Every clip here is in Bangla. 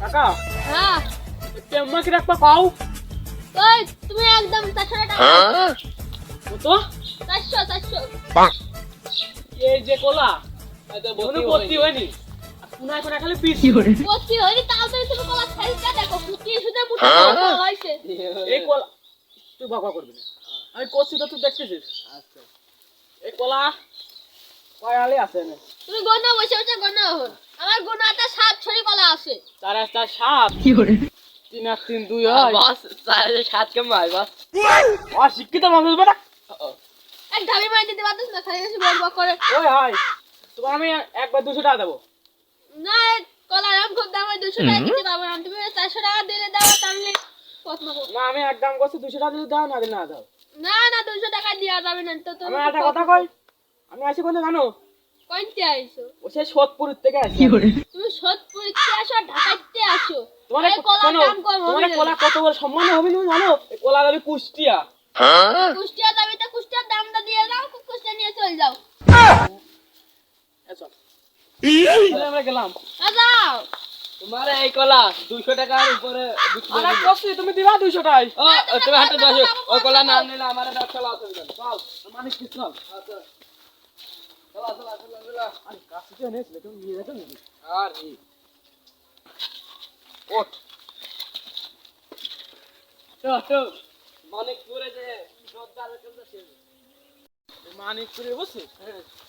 কাকা হ্যাঁ। টেম্মা কি রাখবা পাও ওই তুমি একদম চারশো টাকা কত? চারশো চারশো। এই যে কোলা এখনও ভর্তি হয়নি। কোনায় কোনায় খালি পিস। ভর্তি হয়নি তাও তো তুমি কলা খাইতে দেখো। ফুটি শুধু মুঠো হয়েছে। এই কলা তুই বাবা করবি না। আমি করছি তো তুই দেখতেছিস। আচ্ছা। এই কলা কয় আছে না। তুমি গনা বসে বসে গনা হন আমার গনাটা সাত ছড়ি কলা আছে। চার আর চার সাত তিন আর তিন দুই হয়। বস সাত কেমন হয় বস। আর শিক্ষিত মানুষ বেটা। এক ঢাবি মারি দিতে পারতিস না খালি বেশি বলব করে। ওই হয়। তোমার আমি একবার দুশো টাকা দেবো। না কলা রাম খুব দাম হয় দুশো টাকা দিতে পারব না। তুমি চারশো টাকা দিলে দাও তাহলে না আমি একদম করছি দুশো টাকা যদি দাও না দিলে না দাও। না না দুশো টাকা দেওয়া যাবে না তো আমি একটা কথা কই? আমি আসি কোনে জানো? কোনতে আইছো? ও সে সোদপুর থেকে আসি। তুমি সোদপুরিতে আসো আর ঢাকাইতে আসো। তোমার দাম তোমার কলা কত বড় সম্মান হবে তুমি জানো? এই কলা যাবে কুষ্টিয়া। কুষ্টিয়া যাবে তো কুষ্টিয়ার দামটা দিয়ে দাও কুষ্টিয়া নিয়ে চলে যাও। আমরা গেলাম। আ যাও। তোমার এই কলা দুশো টাকার উপরে বিক্রি আর করে তুমি দিবা দুশো টাকায়। তুমি হাতে দশ ওই কলা না নিলে আমার একটা চলা অসুবিধা নেই। মানে কি চল আচ্ছা। চলা চলা চলা চলা আরে কাছে যে এনেছিলে তুমি নিয়ে যেতে নাকি আর কি ওঠ তো তো মানিকপুরে যে জোরদার কেমন ছিল মানিকপুরে বুঝছিস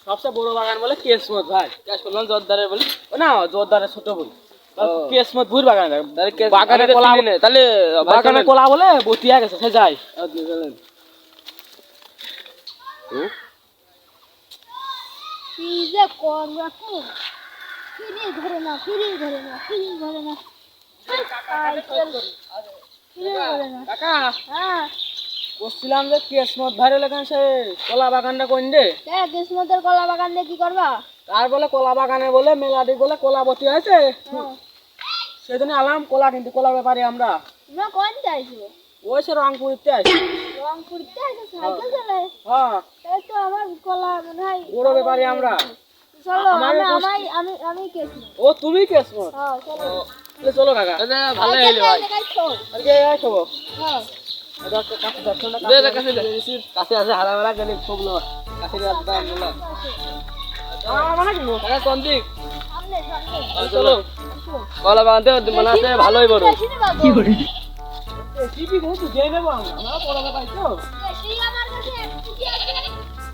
সবচেয়ে বড় বাগান বলে কেসমত ভাই। ক্যাশ করলাম জোরদারে বলি না জোরদারের ছোট ও। কেসমত ভুর বাগান বাগানে কলা- কলা তাহলে বাগানে কোলা বলে বতিয়া গেছে সে যায়। কি যে কর রাখো ফিরি ধরে না ফিরি ধরে না ফিরি ধরে না বলছিলাম যে কেসমত সে কলা বাগানটা কোন দেখ কলা বাগান দিয়ে কি করবা? তার বলে কলা বাগানে বলে মেলাদি বলে হয়েছে। হ্যাঁ। সেদিন আলাম কলা কিন্তু কলা ব্যাপারে আমরা। কোন চাইছো ওই সে রংপুরিতে রংপুরতে সাইকেল চালায় হ্যাঁ তাই তো আমার কলা মনে হয় বড় ব্যাপারে আমরা চলো আমি আমি আমি কেছি ও তুমি কেসমত হ্যাঁ চলো চলো কাকা ভালো হইল ভাই আজকে এই খাব হ্যাঁ কাছে আছে হারা গেলে খুব কাছে মানে কোন দিক চলো কলা বাগানতে মানে আছে ভালোই বড় কি করে টিভি দেখে তো দিয়ে নেব আমরা। আমরা পড়াতে তো।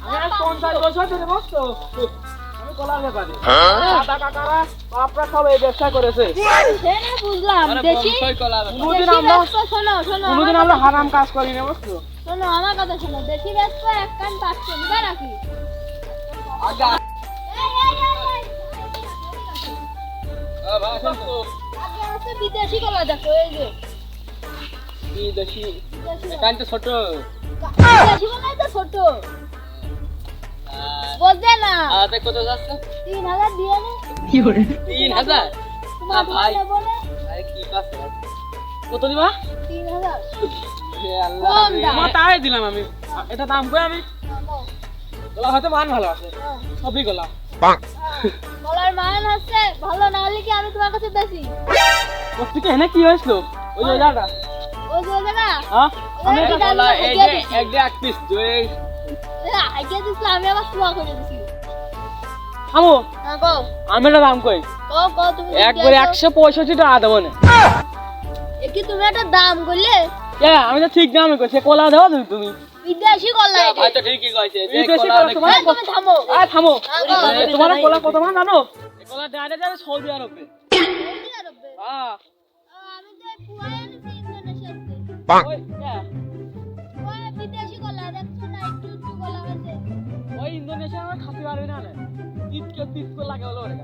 আমি পঞ্চাশ বছর ধরে বসতো আমি কলার ব্যাপারে। দাদা কাকারা বাপরা সব এই ব্যবসা করেছে। বুঝলাম কলা কোনোদিন আমরা কোনোদিন আমরা হারাম কাজ করি না বুঝছ শোনো আমার কথা শোনো। বেশি ব্যস্ত এক কান পাচ্ছ নিবা নাকি বিদেশি কলা দেখো এই যে। কি দেখি। ছোট। বিদেশি তো ছোট বোঝে না আতে কত যাচ্ছে? তিন হাজার দিয়ে নে। তিন হাজার? তোমার ভাই। ভাই আরে কি কাছে কত দিবা? তিন হাজার। হে আল্লাহ কম আমার তাই দিলাম আমি। এটা দাম কই আমি। গলা হয়তো মান ভালো আছে। হ্যাঁ, সবই গলা হ্যাঁ। কলার মান হচ্ছে ভালো না হলে কি আমি তোমার কাছে বেশি? থেকে এনে কি হয়েছিল? ওই জায়গাটা হ্যাঁ? আমি আবার সোয়া করে দিছি। থামো। হ্যাঁ আমি দাম কই? তুমি একবারে একশো পঁয়ষট্টি টাকা দেবো না। কি তুমি একটা দাম করলে? আমি তো ঠিক দামে কইছি কলা দেবো তুমি তুমি। বিদেশি কলা। এটা ঠিকই কইছে যে কলা কলা তোমার- তুমি থামো। আয় থামো। কও। এ, তোমার কলা কত মান জানো? কলা ডাইরেক্ট সৌদি আরবে। সৌদি আরবে? হ্যাঁ। আমি তো পুয়াই এনেছি। ইন্দোনেশিয়াতে। ওই বিদেশি কলা দেখছ না? একটু একটু কলা হয়েছে। ওই ইন্দোনেশিয়া আমার খাতে পারবে না রে তিত কে তিত লাগে হলো ওরে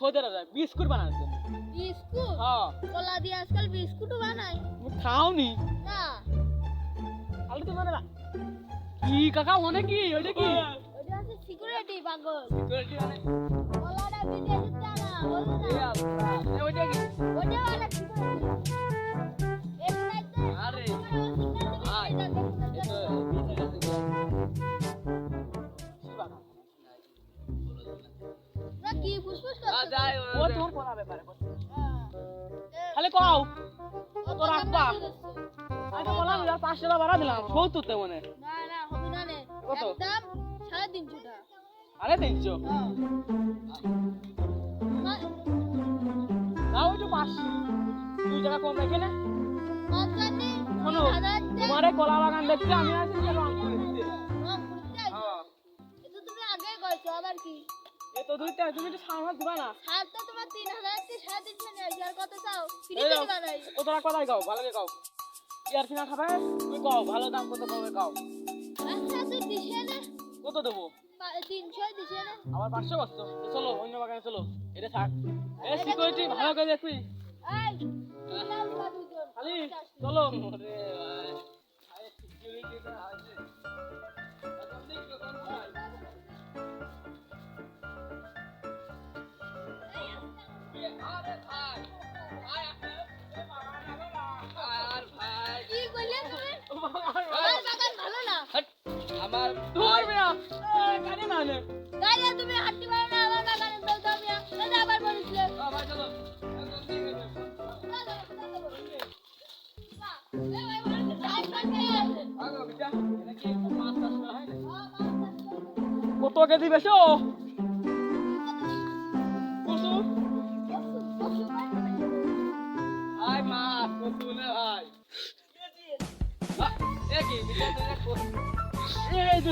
সৌদি আরব বিস্কুট বানাচ্ছে বিস্কুট? হ্যাঁ। কলা দিয়ে আজকাল বিস্কুটও বানায়। তুমি খাওনি? না। তাহলে তো মানে না কি কাকা মনে কি? ওইটা কি? ওটা হচ্ছে সিকিউরিটি পাগল। Security মানে? কলাটা বিদেশি জানা বলো না। ওইটা কি? ওটা ওরা ও তোর কলা ব্যাপারে। খালি কও তোর রাখবা? আমি বললাম এবার পাঁচশো টাকা ভাড়া দিলাম সত্তর তে মনে না না হবে না নে কত? একদম সাড়ে তিনশো টাকা। আরে তিনশো? হ্যাঁ। তাও একটু পাঁচ দুই টাকা কম রেখে না। শোনো তিন হাজার দিয়ে তোমার কলা বাগান দেখতে আমি আছি রং করে দিতে। রং করতে আইছো। এ তো তুমি আগে কইছো আবার কি? এ তো দুইটা তুমি একটু সামনে দিবা না। সার তো তোমার তিন হাজার থেকে সাড়ে তিনশো নিয়ে আসি আর কত চাও? ফ্রিতে। দিবা নাই। ও তোরা কথাই গাও ভালো করে গাও ইয়ার কিনা খাবে? তুমি গাও ভালো দাম কত পাবে গাও আচ্ছা তুই দিশে নে কত দেবো? পা- তিনশো দিশে নে আমার পাঁচশো বসতো চলো অন্য বাগানে চলো। এটা থাক। এ সিকিউরিটি ভালো করে দেখবি। এই খালি চলো। আমার আমার বাগান ভালো না হাট, আমার ধর মিয়া কানে মানে গাইলে তুমি হাঁটতে পারো না আমার বাগানে তো দাও মিয়া দাদা আবার বলিছিলে আ, চলো। এখন ঠিক আছে।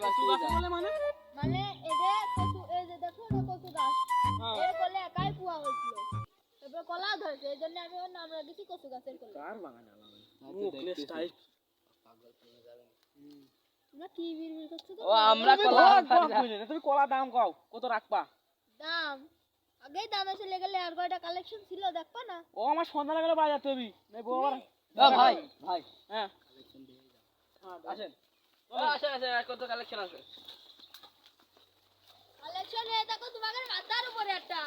আবার কচু গাছ। গাছ? বলে মানে? মানে এটা কচু এই যে দেখো এটা কচু গাছ। হ্যাঁ। এর কোলে একাই পোয়া হয়েছিল। তারপর কলা ধরেছে এই জন্য আমি ওর নাম রেখেছি কচু গাছের কোলে। কার বাগানে তুই মুখ দেখতেছিস। টাইপ তোমরা কি বিড়বিড় করছ তো? ও আমরা কলা ভাগ, ভাগ খাই না। বুঝলে না, তুমি কলা দাম কও কত রাখবা? দাম? আগেই দামে চলে গেলে আর কয়টা কালেকশন ছিল দেখবা না? ও আমার সন্ধ্যা গেলে বাজার তুমি নেই বউ ভাই ভাই। হ্যাঁ। আসেন। কত কালেকশন আছে? কালেকশন হয়ে তোমাদের মাথার উপরে একটা।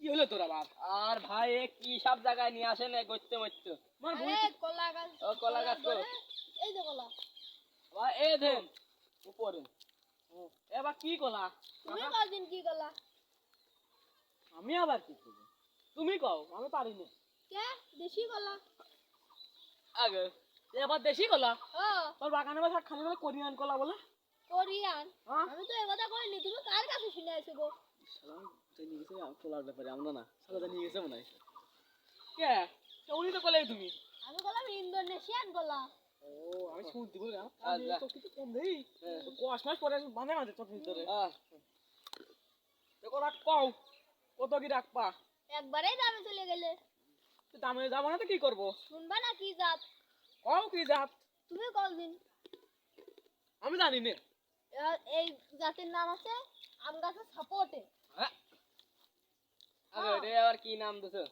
কি হলো তোর আবার? আর ভাই এ কি সব জায়গায় নিয়ে গইতে মইতে কলা গাছ ও কলা গাছ তো এই যে কলা। ভাই এ দেন উপরে। এবার কি কলা? তুমি কদিন কি কলা? আমি আবার কি করব? তুমি কও আমি পারি না কে? দেশি কলা। আগে এবার দেশি কলা? ও। তোর বাগানে বাসা খালি বলে কোরিয়ান কলা বলে। কোরিয়ান? আমি তো একথা কইনি তুমি কার কাছে শুনে আইছো গো? নিয়ে গেছে কলার ব্যাপারে আমরা না। সালাদা নিয়ে গেছে মনে হয়। কে? উনি তো কলাই তুমি। আমি বললাম ইন্দোনেশিয়ান কলা। ও আমি শুনতে বলি না। তো কিছু কম দেই কষ মাস পরে বাঁধে মাঝে চোখ ভিতরে। আহ, দেখো কত কি রাখবা? একবারেই দামে চলে গেলে। তো দামে যাব না তো কি করব? শুনবা না কি জাত? কও কি জাত? তুমি কদিন আমি জানি না। এই জাতের নাম আছে আম গাছের সাপোর্টে। আহ। আগে রে আবার কি নাম দিছো?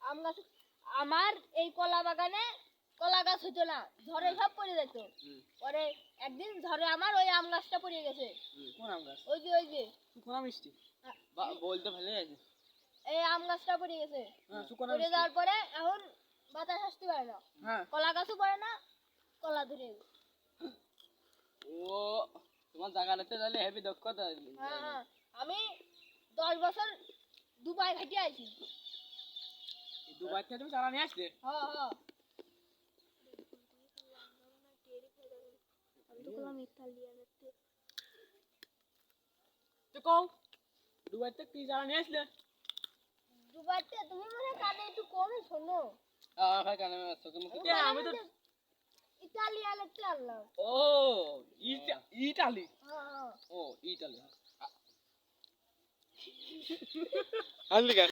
আম গাছ আমার এই কলা বাগানে কলা গাছ হতো না ঝড়ে সব পড়ে যেত। পরে একদিন ঝড়ে আমার ওই আম গাছটা পড়ে গেছে। কোন আম গাছ? ওই যে ওই যে। সুকোনা মিষ্টি? বলতে ভালো আছে এই আম গাছটা পড়ে গেছে। হ্যাঁ পড়ে যাওয়ার পরে এখন বাতাস আসতে পারে না। হ্যাঁ। কলা গাছও পড়ে না কলা ধরে ও তোমার জায়গাটাতে তাহলে হেভি দক্ষতা আছে। হ্যাঁ আমি দশ বছর দুবাই খাটিয়ে আইছি এই দুবাই থেকে তুমি চারা নিয়ে আসলে? হ্যাঁ হ্যাঁ। তো কও দুবাই থেকে কি চারা নিয়ে আসলে? তুমি মনে কানে একটু কমই শোনো। আহ, ভাই কানে চোখে মুখে কে, আমি তো ইটালিয়ান একটা আনলাম। ও ইটা- ইটালি। হ্যাঁ হ্যাঁ। ও ইটালি আনলি কে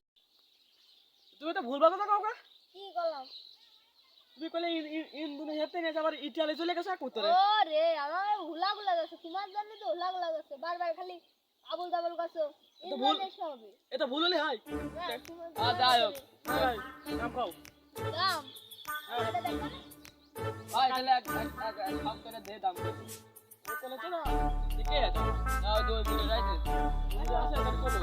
তুমি তো ভুল কথা কাউকে কি? করলাম? তুমি কইলে ইন্দোনেশিয়াতে নিয়ে যাবার ইটালি চলে গেছে করতে ও রে আমার হুলা গুলা গেছে। তোমার জন্য তো হুলা গুলা গেছে। বারবার খালি আবুল দাবল গাছ তো ভুল- হবে। এটা ভুল হলে হাই হ্যাঁ, আ, যাই হোক। হাই নাম খাও। দাম। ভাই তাহলে এক এক এক করে দে দাম। ও কলে তো না? ঠিকই আছে দুই দুটো রাইছে আছে এটা করো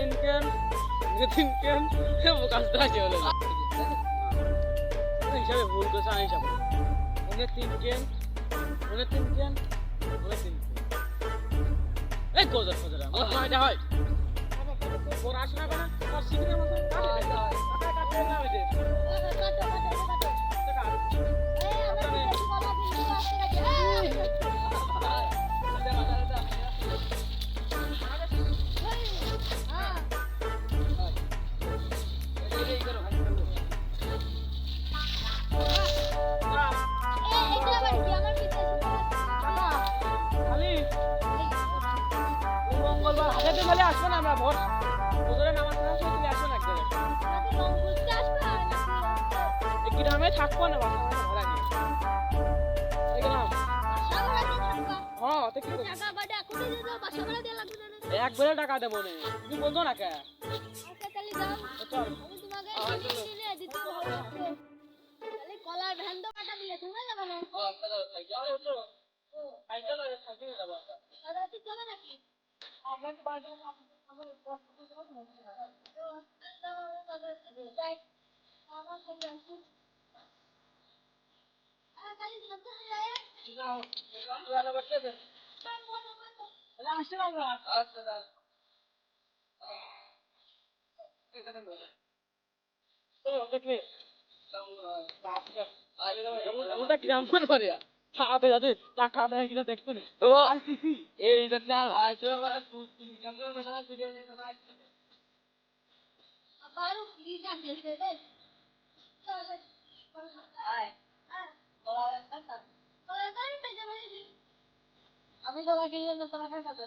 তিন কেন মুখাস দাসি হলো উনি হিসাবে ভুল কথা আমি যাব উনি তিন কেন উনি তিন কেন উনি তিন কেন এই কোজার কোজার আমার এটা হয়। পড়াশোনা করে আর শিখতে মতো। কাটে কাটে কাটে চল আমি তোমাকে দিনে দিনে দিতে হবে তাহলে কলার ভ্যান তো কাটা দিলে তুমি যাবে না মানে টাকা না আমার আবারও প্লিজ আসতে দে আমি তোমাকে জন্য তোমাকে কথা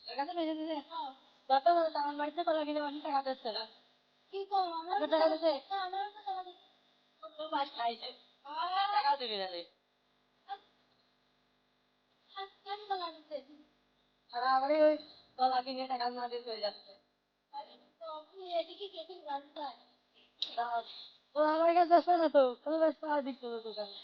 টাকাটা ভেজে দিতে কত আমার বাড়িতে কলা কিনে বাসে টাকা দিচ্ছে না। কি করব? আমরা টাকা দিছে টাকা দিচ্ছি। তো বাস খাইছে। টাকা দিবি না রে কেন বলা দিচ্ছে আর আমারই ওই কলা কিনে টাকা না দিয়ে চলে যাচ্ছে। ও আমার কাছে আসে না তো কোনো পাওয়া দিচ্ছ তো দোকানে